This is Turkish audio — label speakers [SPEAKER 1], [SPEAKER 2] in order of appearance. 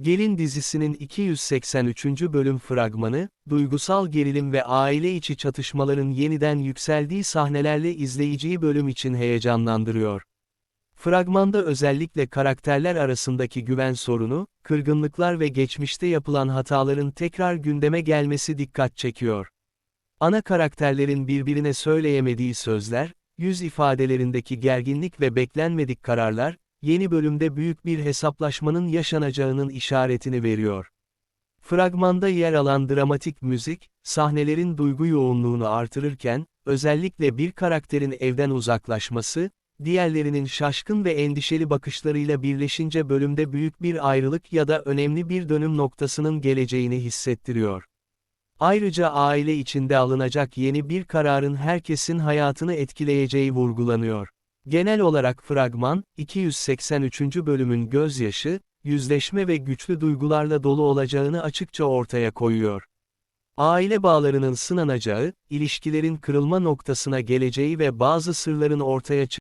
[SPEAKER 1] Gelin dizisinin 283. bölüm fragmanı, duygusal gerilim ve aile içi çatışmaların yeniden yükseldiği sahnelerle izleyiciyi bölüm için heyecanlandırıyor. Fragmanda özellikle karakterler arasındaki güven sorunu, kırgınlıklar ve geçmişte yapılan hataların tekrar gündeme gelmesi dikkat çekiyor. Ana karakterlerin birbirine söyleyemediği sözler, yüz ifadelerindeki gerginlik ve beklenmedik kararlar, yeni bölümde büyük bir hesaplaşmanın yaşanacağının işaretini veriyor. Fragmanda yer alan dramatik müzik, sahnelerin duygu yoğunluğunu artırırken, özellikle bir karakterin evden uzaklaşması, diğerlerinin şaşkın ve endişeli bakışlarıyla birleşince bölümde büyük bir ayrılık ya da önemli bir dönüm noktasının geleceğini hissettiriyor. Ayrıca aile içinde alınacak yeni bir kararın herkesin hayatını etkileyeceği vurgulanıyor. Genel olarak fragman, 283. bölümün gözyaşı, yüzleşme ve güçlü duygularla dolu olacağını açıkça ortaya koyuyor. Aile bağlarının sınanacağı, ilişkilerin kırılma noktasına geleceği ve bazı sırların ortaya